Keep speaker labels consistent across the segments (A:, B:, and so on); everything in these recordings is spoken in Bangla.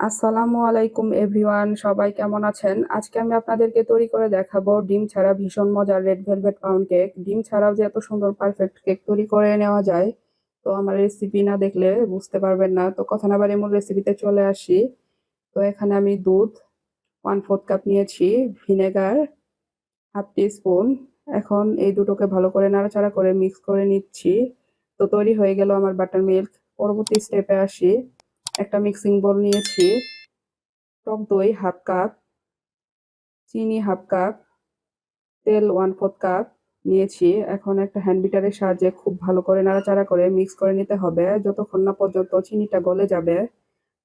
A: আসসালামু আলাইকুম এভরিওয়ান, সবাই কেমন আছেন? আজকে আমি আপনাদেরকে তৈরি করে দেখাবো ডিম ছাড়া ভীষণ মজার রেড ভেলভেট পাউন্ড কেক। ডিম ছাড়াও যে এত সুন্দর পারফেক্ট কেক তৈরি করে নেওয়া যায়, তো আমার রেসিপি না দেখলে বুঝতে পারবেন না। তো কথা না বারে মূল রেসিপিতে চলে আসি। তো এখানে আমি দুধ ওয়ান ফোর্থ কাপ নিয়েছি ভিনেগার হাফ স্পুন এখন এই দুটোকে ভালো করে নাড়াচাড়া করে মিক্স করে নিচ্ছি। তো তৈরি হয়ে গেল আমার বাটার মিল্ক পরবর্তী স্টেপে আসি। একটা মিক্সিং বল নিয়েছি। টক দই হাফ কাপ, চিনি হাফ কাপ, তেল ওয়ান ফোর্থ কাপ নিয়েছি। এখন একটা হ্যান্ড বিটারের সাহায্যে খুব ভালো করে নাড়াচাড়া করে মিক্স করে নিতে হবে। যতক্ষণ না পর্যন্ত চিনিটা গলে যাবে,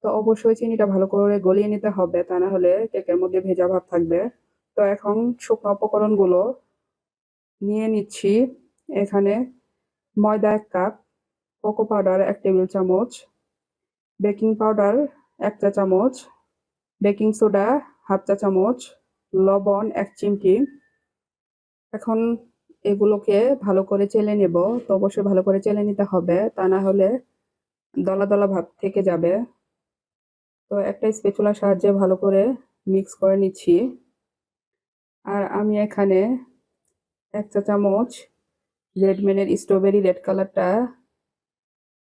A: তো অবশ্যই চিনিটা ভালো করে গলিয়ে নিতে হবে, তা না হলে কেকের মধ্যে ভেজা ভাব থাকবে। তো এখন শুকনো উপকরণগুলো নিয়ে নিচ্ছি। এখানে ময়দা এক কাপ কোকো পাউডার এক টেবিল চামচ বেকিং পাউডার এক চা চামচ, বেকিং সোডা হাফ চা চামচ, লবণ এক চিমটি। এখন এগুলোকে ভালো করে চেলে নেব। তো অবশ্যই ভালো করে চেলে নিতে হবে। তা না হলে দলা দলা ভাব থেকে যাবে। তো একটা স্পেচুলার সাহায্যে ভালো করে মিক্স করে নিচ্ছি। আর আমি এখানে এক চা চামচ রেডমেনের স্ট্রবেরি রেড কালারটা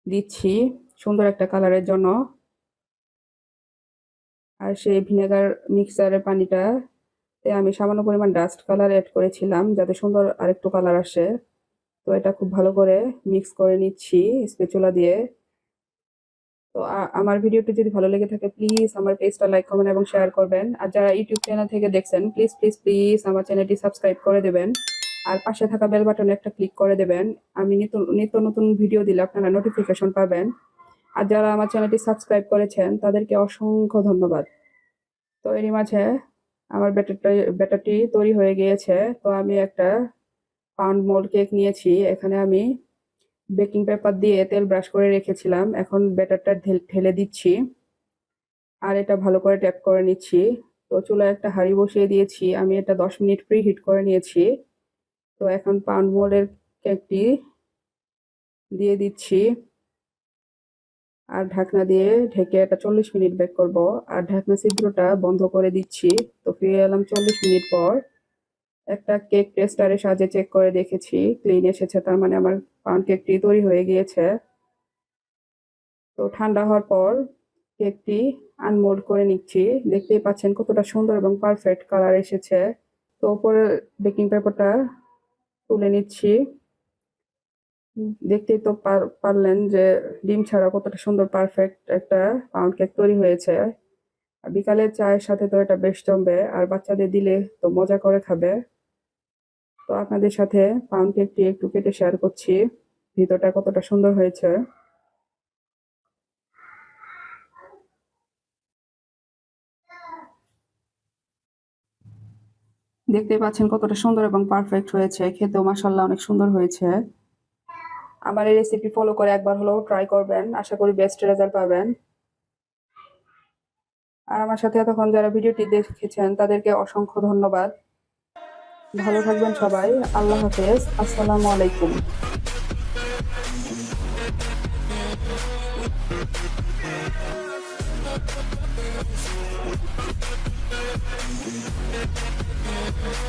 A: দিচ্ছি। সুন্দর একটা কালারের জন্য। আর সেই ভিনেগার মিক্সারের পানিটা আমি সামান্য পরিমাণ ডাস্ট কালার অ্যাড করেছিলাম যাতে সুন্দর আরেকটু কালার আসে। তো এটা খুব ভালো করে মিক্স করে নিচ্ছি স্পেচুলা দিয়ে। তো আমার ভিডিওটি যদি ভালো লেগে থাকে প্লিজ আমার পেজটা লাইক কমেন্ট এবং শেয়ার করবেন। আর যারা ইউটিউব চ্যানেল থেকে দেখছেন প্লিজ প্লিজ প্লিজ আমার চ্যানেলটি সাবস্ক্রাইব করে দেবেন। আর পাশে থাকা বেল বাটনে একটা ক্লিক করে দেবেন। আমি নিত্য নিত্য নতুন ভিডিও দিলে আপনারা নোটিফিকেশন পাবেন। আর যারা আমার চ্যানেলটি সাবস্ক্রাইব করেছেন, তাদেরকে অসংখ্য ধন্যবাদ। তো এরই মাঝে আমার ব্যাটারটা ব্যাটারটি তৈরি হয়ে গিয়েছে। তো আমি একটা পাউন্ড মোল্ড কেক নিয়েছি। এখানে আমি বেকিং পেপার দিয়ে তেল ব্রাশ করে রেখেছিলাম। এখন ব্যাটারটা ঢেলে দিচ্ছি। আর এটা ভালো করে ট্যাপ করে নিচ্ছি। তো চুলায় একটা হাঁড়ি বসিয়ে দিয়েছি। আমি এটা দশ মিনিট প্রি হিট করে নিয়েছি। তো এখন পাউন্ড মোল্ডের কেকটি দিয়ে দিচ্ছি। আর ঢাকনা দিয়ে ঢেকে এটা চল্লিশ মিনিট বেক করব। আর ঢাকনা ছিদ্রটা বন্ধ করে দিচ্ছি। তো ফিরে এলাম চল্লিশ মিনিট পর। একটা কেক টেস্টারের সাহায্যে চেক করে দেখেছি। ক্লিন এসেছে, তার মানে আমার পাউন্ড কেকটি তৈরি হয়ে গিয়েছে। তো ঠান্ডা হওয়ার পর কেকটি আনমোল্ড করে নিচ্ছি। দেখতেই পাচ্ছেন কতটা সুন্দর এবং পারফেক্ট কালার এসেছে। তো ওপরে বেকিং পেপারটা তুলে নিচ্ছি। দেখতেই তো পারলেন যে ডিম ছাড়া কতটা সুন্দর পারফেক্ট একটা পাউন্ড কেক তৈরি হয়েছে। বিকালে চায়ের সাথে তো এটা বেশ জমবে, আর বাচ্চাদের দিলে তো মজা করে খাবে। তো আপনাদের সাথে পাউন্ড কেকটি একটু কেটে শেয়ার করছি, ভিতরটা কতটা সুন্দর হয়েছে। দেখতে পাচ্ছেন কতটা সুন্দর এবং পারফেক্ট হয়েছে, খেতেও মাসাল্লাহ অনেক সুন্দর হয়েছে। আমার এই রেসিপি ফলো করে একবার হলেও ট্রাই করবেন। আশা করি বেস্ট রেজাল্ট পাবেন। আর আমার সাথে এতক্ষণ যারা ভিডিওটি দেখেছেন, তাদেরকে অসংখ্য ধন্যবাদ। ভালো থাকবেন সবাই। আল্লাহ হাফেজ। আসসালামু আলাইকুম।